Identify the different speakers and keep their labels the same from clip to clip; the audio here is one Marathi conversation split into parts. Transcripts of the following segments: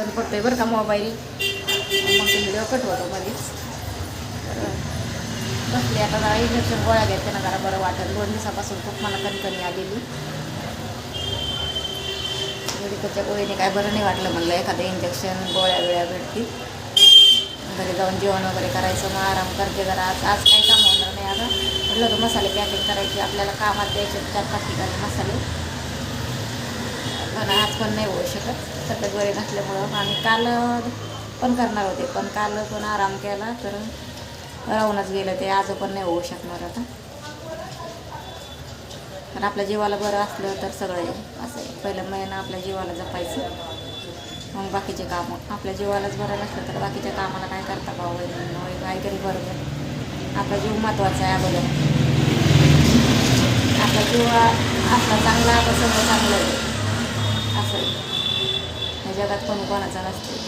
Speaker 1: बंद पडतोय बरं का मोबाईल. मग व्हिडिओ कट होतो मध्येच तर बसले आता जरा इंजेक्शन गोळ्या घ्यायच्या ना जरा बरं वाटेल. दोन दिवसापासून खूप मला कणकणी आलेली. मेडिकलच्या गोळीने काय बरं नाही वाटलं म्हणलं एखादं इंजेक्शन गोळ्या वेळ्या भेटतील. घरी जाऊन जेवण वगैरे करायचं मग आराम करते जरा. आज आज काही काम होणार नाही आता म्हटलं तर मसाले पॅकिंग करायचे. आपल्याला कामात द्यायचे चार पाच ठिकाणी मसाले. पण आज पण नाही होऊ शकत. तब्येत बरे नसल्यामुळं. आणि काल पण करणार होते. पण काल पण आराम केला तर राहूनच गेलं ते. आज पण नाही होऊ शकणार आता. पण आपल्या जीवाला बरं असलं तर सगळं आहे. असं आहे. पहिलं महिना आपल्या जीवाला जपायचं. मग बाकीचे कामं. आपल्या जीवालाच बरं नसलं तर बाकीच्या कामाला काय करता भाऊ वैन काहीतरी बरोबर आपला जीव महत्त्वाचा आहे अगोदर. आपला जीव असला चांगला तर सगळं चांगलं आहे. असेल. या जगात कोणी कोणाचा नसते.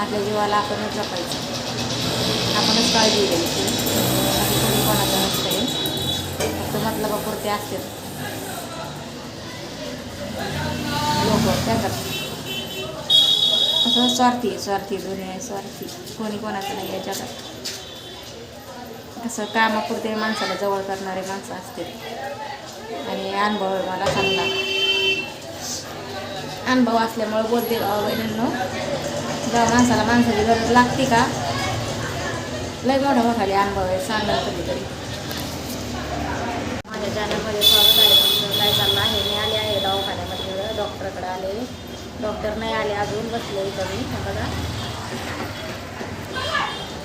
Speaker 1: आपल्या जीवाला आपणच जपायचं. आपणच काळजी घ्यायची. बाकी कोणी कोणाचं नसते फक्त मतलबापुरते असते लोक त्याच्यात असं स्वार्थी स्वार्थी दुनिया आहे स्वार्थी. कोणी कोणाचं नाही आहे जगात. असं कामापुरते माणसाला जवळ करणारे माणसं असते आणि अनुभव मला चांगला अनुभव असल्यामुळं बोलते बहिणींनो जेव्हा माणसाला माणसाची गरज लागते का? लय मोठा मोठाले अनुभव आहे सांगा कधीतरी. माझ्या चॅनलमध्ये स्वागत आहे तुमचं काय चाललं आहे. मी आले आहे दवाखान्यामध्ये. डॉक्टरकडे आले. डॉक्टर नाही आले अजून बसले इथं मी. बघा.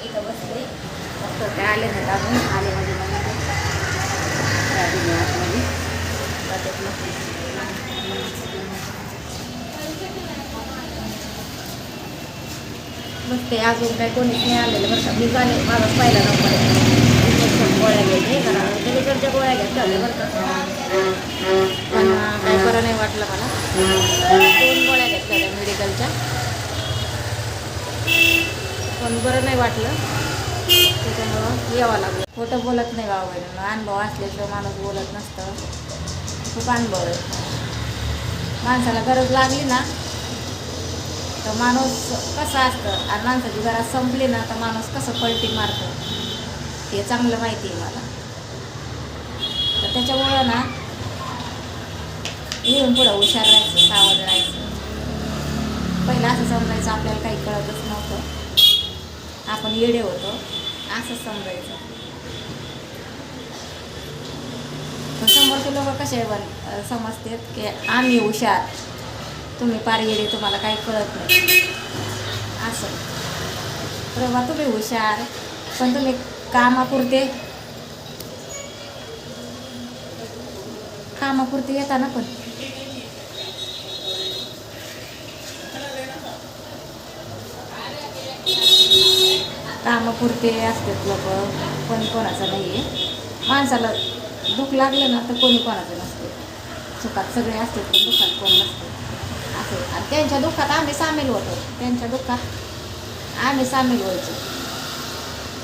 Speaker 1: इथं बसले. डॉक्टर काय आले नाही अजून. आले म्हणजे मग आतमध्ये जातात मग. नसते. अजून काय कोणीच नाही आलेलं बरं का. मी झाले माझाच पहिला नंबर आहे. इंजेक्शन गोळ्या घ्यायचे. कारण मेडिकलच्या गोळ्या घ्या होत्या बरं का. पण काय बरं नाही वाटलं मला. दोन गोळ्या घेतल्या होत्या मेडिकलच्या पण बरं नाही वाटलं. त्याच्यामुळं यावं लागलं. खोटं बोलत नाही बाबा बहिणीनं. अनुभव असल्याशिवाय माणूस बोलत नसतं. खूप अनुभव आहे. माणसाला गरज लागली ना तर माणूस कसं असतं? आणि माणसाची जरा संपली ना तर माणूस कसं पलटी मारतो? हे चांगलं माहिती आहे मला. तर त्याच्यामुळं ना येऊन पुढं हुशार राहायचं सावध राहायचं. पहिलं असं समजायचं आपल्याला काही कळतच नव्हतं. आपण येडे होतो असंच समजायचं. समोरचे लोक कसे बन समजतात की आम्ही हुशार. तुम्ही पार गेले तुम्हाला काही कळत नाही. असं. रवा तुम्ही हुशार. पण तुम्ही कामापुरते कामापुरते येता ना पण. कामापुरते असतात लोक कोणी कोणाचं नाही आहे माणसाला दुःख लागलं ना तर कोणी कोणाचं नसते. सुखात सगळे असतात पण दुःखात कोण नसते. असं. आणि त्यांच्या दुःखात आम्ही सामील होतो. त्यांच्या दुःखात आम्ही सामील व्हायचो.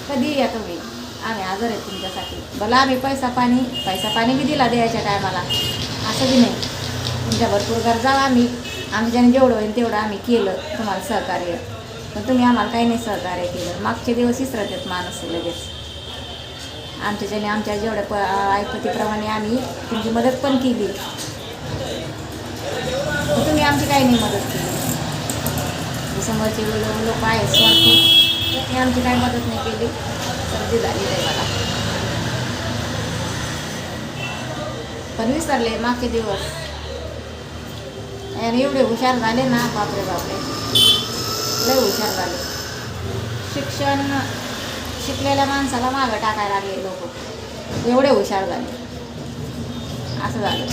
Speaker 1: कधी या तुम्ही. आम्ही आजार आहेत तुमच्यासाठी. भला आम्ही पैसा पाणी पैसा पाणी बी दिला द्यायच्या टायमाला असं बी नाही. तुमच्या भरपूर गरजा आम्ही आमच्याने जेवढं होईल तेवढं आम्ही केलं. तुम्हाला सहकार्य. पण तुम्ही आम्हाला काही नाही सहकार्य केलं. मागचे दिवस विसरत आहेत माणूस लगेच. आमच्याच्याने आमच्या जेवढ्या प ऐपतीप्रमाणे आम्ही तुमची मदत पण केली. पण तुम्ही आमची काही नाही मदत केली. जे समोरचे लोक आहेत स्वार्थी. त्यांनी आमची काही मदत नाही केली. सर्दी झाली आहे मला. पण विसरले मागचे दिवस. आणि एवढे हुशार झाले ना बापरे बापरे. लय हुशार झाले. शिक्षण शिकलेल्या माणसाला मागं टाकायला लागले लोक. एवढे हुशार झाले. असं झालं.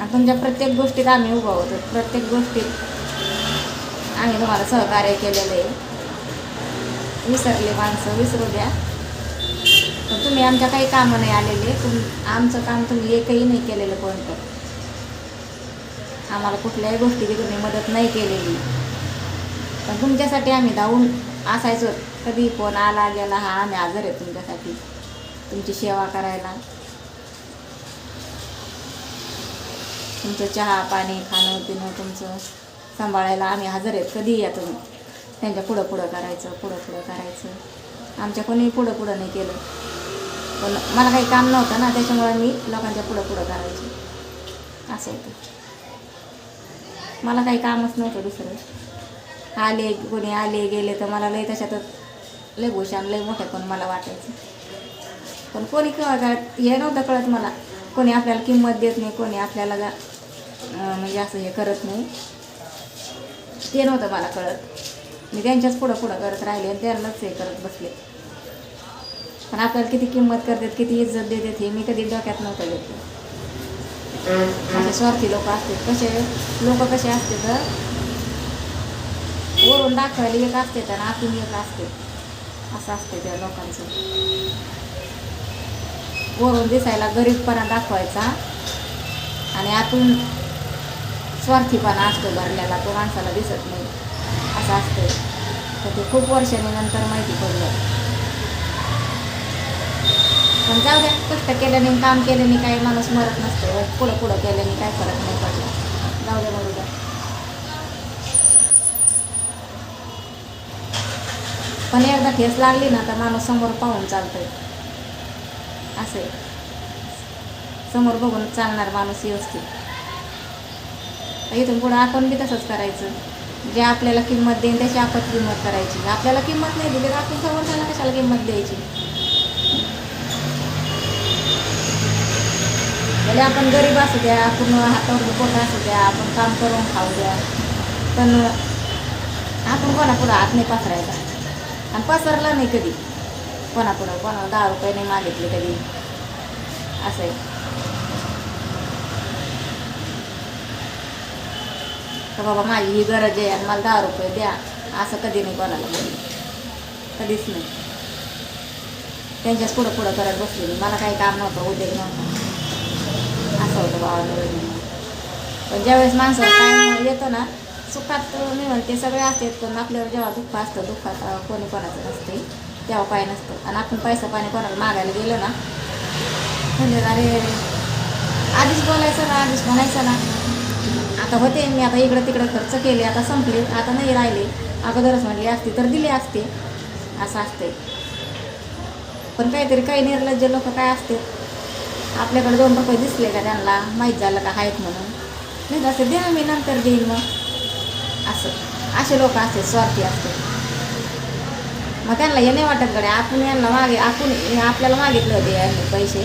Speaker 1: तुमच्या म्हणजे प्रत्येक गोष्टीत आम्ही उभा होतो प्रत्येक गोष्टीत आम्ही तुम्हाला सहकार्य केलेलं आहे. विसरले माणसं विसरू द्या. पण तुम्ही आमच्या काही कामं नाही आलेले. तुम आमचं काम तुम्ही एकही नाही केलेलं कोणतं. आम्हाला कुठल्याही गोष्टीची तुम्ही मदत नाही केलेली. पण तुमच्यासाठी आम्ही धावून असायचो. कधी फोन आला गेला हा आम्ही हजर आहे तुमच्यासाठी. तुमची सेवा करायला. तुमचं चहा पाणी खाणं पिणं तुमचं सांभाळायला आम्ही हजर आहेत. कधी या तुम्ही. त्यांच्या पुढं पुढं करायचं पुढं पुढं करायचं. आमच्या कोणी पुढं पुढं नाही केलं. पण मला काही काम नव्हतं ना त्याच्यामुळे मी लोकांच्या पुढं पुढं करायचे. असं होतं. मला काही कामच नव्हतं दुसरं. आले कोणी आले गेले तर मला लय तशातच लय भूषण लय मोठ्या पण मला वाटायचं. पण कोणी कळ हे नव्हतं कळत मला. कोणी आपल्याला किंमत देत नाही कोणी आपल्याला म्हणजे असं हे करत नाही. ते नव्हतं मला कळत. मी त्यांच्याच पुढं पुढं करत राहिले आणि त्यांनाच हे करत बसले. पण आपल्याला किती किंमत करतात किती इज्जत देतात हे मी कधी डोक्यात नव्हतं घेतलं. असे स्वार्थी लोक असतात. कसे लोक कसे असते तर वरून दाखवायला एक असते तर आतून एक असते असं असते त्या लोकांचं. वरून दिसायला गरीबपणा दाखवायचा. आणि आतून स्वार्थीपणा असतो भरलेला तो माणसाला दिसत नाही. असं असतं तर ते खूप वर्षांनी नंतर माहिती पडलं. पण जाऊ द्या कष्ट केल्याने काम केल्याने काही माणूस मरत नसतो. हो, पुढं पुढं केल्याने काय फरक नाही पडला जाऊ द्या बरोबर पण एकदा ठेस लागली ना तर माणूस समोर पाहून चालतोय. असे समोर बघून चालणार माणूस व्यवस्थित. इथून पुढं आपण बी तसंच करायचं. जे आपल्याला किंमत देईन त्याची आपण किंमत करायची. आपल्याला किंमत नाही दिली तर आपण समोर त्याला कशाला किंमत द्यायची? भले आपण गरीब असू द्या आपण हातावर पोट असू द्या आपण काम करून खाऊ द्या पण आपण कोणापुढं हात नाही पसरायचा. आणि पसरला नाही कधी. कोणापुढं कोणाला दहा रुपये नाही मागितले कधी असं आहे. तर बाबा माझी ही गरज आहे आणि मला दहा रुपये द्या. असं कधी नाही कोणाला बोलली. कधीच नाही. त्यांच्याच पुढं पुढं करत बसले मी. मला काही काम नव्हतं उद्योग नव्हता. असं होतं बाबा. पण ज्यावेळेस माणसाला टाईम येतो ना सुखात मी म्हणते सगळे असतात पण आपल्यावर जेव्हा दुःख असतं दुःखात कोणी कोणाचं नसते तेव्हा काय नसतं. आणि आपण पैसा पाणी कोणाला मागायला गेलो ना म्हणजे अरे आधीच बोलायचं ना आधीच म्हणायचं ना. आता होते मी आता इकडं तिकडं खर्च केले आता संपले आता नाही राहिले. अगोदरच म्हटली असते तर दिले असते. असं असते पण काहीतरी काही निर्लज्ज लोक काय असते? आपल्याकडे दोन रुपये दिसले का त्यांना? माहीत झालं का आहेत म्हणून? नाही असं द्या मी नंतर देईन मग. असं. असे लोक असते स्वार्थी असते मग त्यांना हे नाही वाटत गड्या आपण यांना मागे आपण आपल्याला मागितलं होते यांनी पैसे.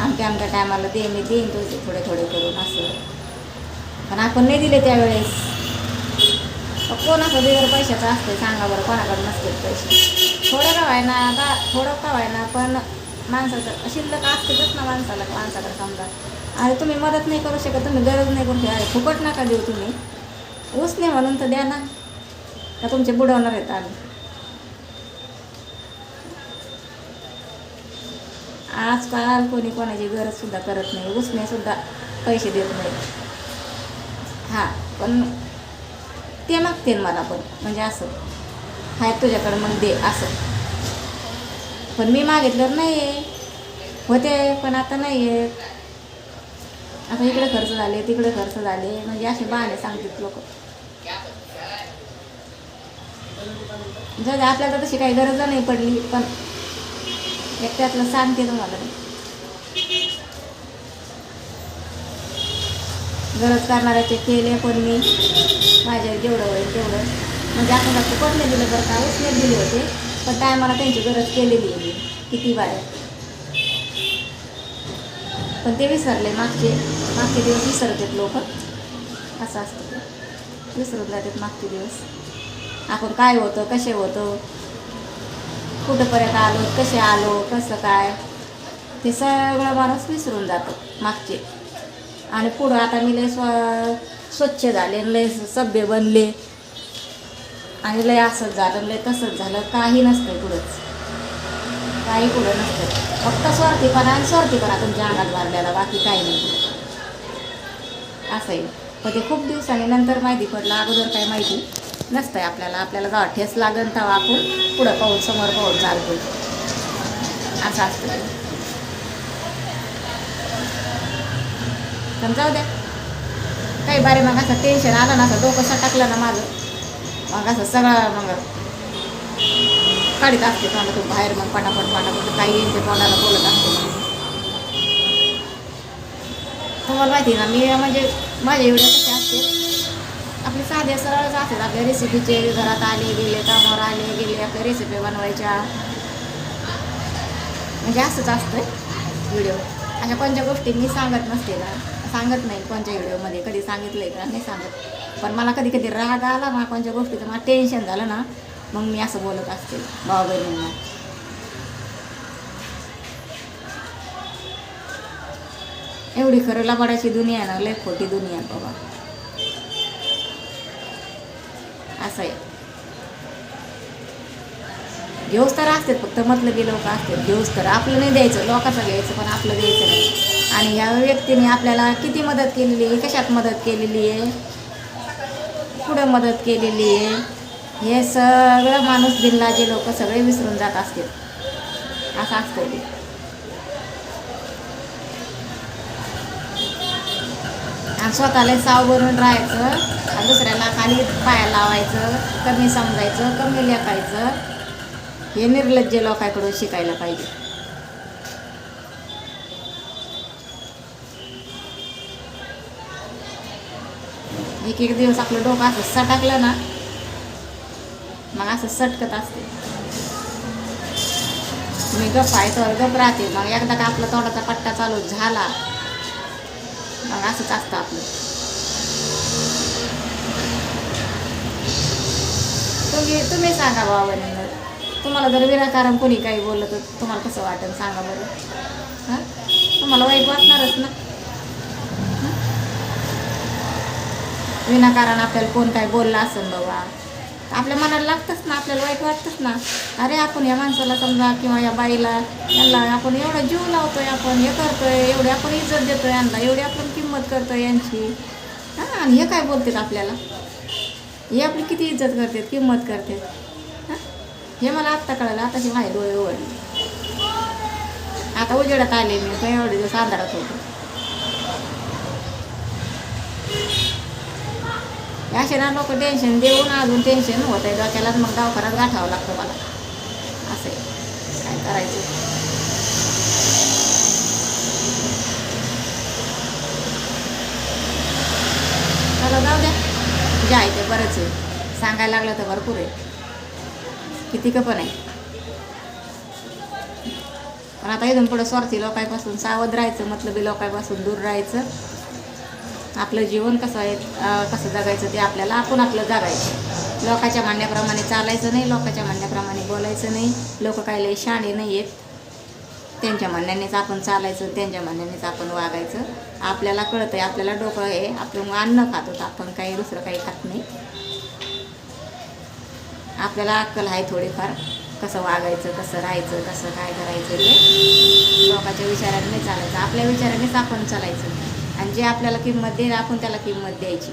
Speaker 1: आमच्या आमच्या टायमाला दे मी देईन तुझे थोडे थोडे करून असं. पण आपण नाही दिले त्यावेळेस. मग कोणाचं बिगर पैशाचं असते सांगा बरं कोणाकडे नसते पैसे. थोडं का व्हायना आता थोडं का व्हायना पण माणसाचं शिल्लक असतेच ना माणसाला माणसाकडे समजा. अरे तुम्ही मदत नाही करू शकत तुम्ही गरज नाही करू शकत अरे फुकट नका देऊ तुम्ही. ऊस नाही म्हणून तर द्या ना. का तुमचे बुडवणार आहेत आम्ही? आजकाल कोणी कोणाची गरजसुद्धा करत नाही उसनेसुद्धा पैसे देत नाही. हां पण ते मागते मला पण म्हणजे असं. हाय तुझ्याकडं मग दे असं. पण मी मागितलं नाही आहे होते पण आता नाही आहेत आता इकडे खर्च झाले तिकडे खर्च झाले म्हणजे असे बहाणे सांगतात लोक. जर आपल्याला तशी काही गरज नाही पडली पण एक त्यातलं सांगते तुम्हाला. गरज करणाऱ्याचे केले पण मी. माझ्या जेवढं होईल तेवढं. म्हणजे आपण जास्त पडले दिलं बरं का उसने दिले होते पण टायमाला त्यांची गरज केलेली आहे किती बाय पण ते विसरले मागचे मागचे दिवस विसरतात लोक. असं असतं ते. विसरून जातात मागचे दिवस. आपण काय होतं कसे होतं कुठंपर्यंत आलो कसे आलो कसं काय? ते सगळं माणूस विसरून जातो मागचे. आणि पुढं आता मी लय स्व स्वच्छ झाले लय सभ्य बनले. आणि लय असंच झालं लय तसंच झालं. काही नसतं पुढंच. काही पुढं नसतं फक्त स्वार्थीपणा आणि स्वार्थीपणा तुमच्या अंगात भरलेला बाकी काही नाही. असं आहे पण ते खूप दिवसांनी नंतर माहिती पडलं. अगोदर काय माहिती? नसतं आहे आपल्याला. आपल्याला जेव्हा ठेस लागेल तेव्हा आपण. पुढं पाहून समोर पाहून चालतो असं असतं ते. पण जाऊ द्या. काही बारे मग असं टेन्शन आलं ना असं डोकं सटकलं ना माझं. मग असं सगळं मग काढीत असते तोंडातून बाहेर मग पटापट पटापट काही येईल ते तोंडाला बोलत असते. मग तुम्हाला माहिती आहे ना मी म्हणजे माझ्या एवढ्या कसे असते? आपले साधे सरळच असतात आपल्या रेसिपीचे घरात आले गेले कामावर आले गेले आपल्या रेसिपी बनवायच्या. म्हणजे असंच असतं व्हिडिओ अशा कोणत्या गोष्टी मी सांगत नसते ना. सांगत नाही कोणत्या व्हिडिओमध्ये कधी सांगितलंय का? नाही सांगत. पण मला कधी कधी राग आला ना कोणत्या गोष्टीचं मला टेन्शन झालं ना मग मी असं बोलत असते. भाऊ बहिणींना. एवढी खरं लबाडाची दुनिया आहे ना लय खोटी दुनिया बाबा. असं आहे. घेऊच तर असतात फक्त मतलबी लोक असतात. घेऊच तर आपलं नाही द्यायचं लोकांचं घ्यायचं पण आपलं द्यायचं नाही. आणि या व्यक्तीने आपल्याला किती मदत केलेली आहे? कशात मदत केलेली आहे? पुढं मदत केलेली आहे? हे सगळं माणूस बिनलाजे लोक सगळे विसरून जात असतील. असं असतं ते. आणि स्वतःला सावरून राहायचं. दुसऱ्याला खाली पाया लावायचं कमी समजायचं कमी लेखायचं. हे निर्लज्ज लोकांकडून शिकायला पाहिजे. एक एक दिवस आपलं डोकं असं सटकलं ना मग असं सटकत असते. मी गप्प आहे तर गप राहते. मग एकदा का आपला तोंडाचा पट्टा चालू झाला मग असंच असतं आपलं. तुम्ही तुम्ही सांगा बाबांना तुम्हाला जर विनाकारण कोणी काही बोललं तर तुम्हाला कसं वाटेल सांगा बरं. हां? तुम्हाला वाईट वाटणारच ना. विनाकारण आपल्याला कोण काय बोललं असेल बाबा. आपल्या मनाला लागतंच ना आपल्याला वाईट वाटतंच ना. अरे आपण या माणसाला समजा किंवा या बाईला यांना आपण एवढा जीव लावतोय आपण हे करतोय एवढी आपण इज्जत देतोय यांना एवढी आपण किंमत करतोय यांची. हां? आणि हे काय बोलतात आपल्याला? हे आपली किती इज्जत करतात किंमत करतात? हां? हे मला आत्ता कळलं आताची माझे डोळे उघडले आता उजेडात आले मी काही एवढे दिवस अंधारात होतो. असे ना लोक टेन्शन देऊन अजून टेन्शन होत आहे डोक्यालाच मग दवाखान्यात गाठावं लागतं मला. असं आहे. काय करायचं? चला जाऊ द्या. जे आहे ते बरंच आहे. सांगायला लागलं तर भरपूर आहे. किती का पण आहे. पण आता इथून पुढं स्वार्थी लोकांपासून सावध राहायचं मतलबी लोकांपासून दूर राहायचं. आपलं जीवन कसं आहे कसं जगायचं ते आपल्याला आपण आपलं जगायचं. लोकांच्या म्हणण्याप्रमाणे चालायचं नाही लोकांच्या म्हणण्याप्रमाणे बोलायचं नाही. लोक काही लई शाणे नाही आहेत त्यांच्या म्हणण्यानेच आपण चालायचं त्यांच्या म्हणण्यानेच आपण वागायचं. आपल्याला कळतं आहे आपल्याला डोकं आहे आपण अन्न खातो तर आपण काही दुसरं काही खात नाही. आपल्याला अक्कल आहे थोडीफार कसं वागायचं कसं राहायचं कसं काय करायचं ते. लोकांच्या विचाराने चालायचं आपल्या विचारानेच आपण चालायचं. आणि जे आपल्याला किंमत देईल आपण त्याला किंमत द्यायची.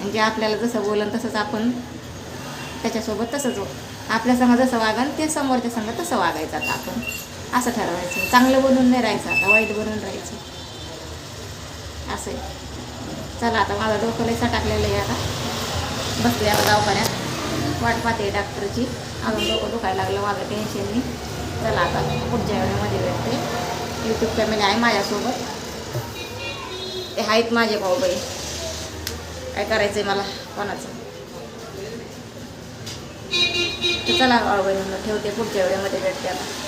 Speaker 1: आणि जे आपल्याला जसं बोलन तसंच आपण त्याच्यासोबत तसंच आपल्या संग जसं वागन ते समोरच्या संघ तसं वागायचं आता आपण. असं ठरवायचं. चांगलं बनून नाही राहायचं आता वाईट बनून राहायचं. असं आहे. चला आता माझं डोकं लई टाकलेलं आहे आता. बसले आता दवाखान्यात. वाट पाहते डॉक्टरची. अजून डोकं दुखायला लागलं माझं टेन्शननी चला आता पुढच्या वेळेमध्ये भेटते. यूट्यूब फॅमिली आहे माझ्यासोबत. ते आहेत माझे भाऊ बाई काय करायचं आहे मला? कोणाचं? तर चला भाऊ ठेवते पुढच्या वेळेमध्ये भेटते आता.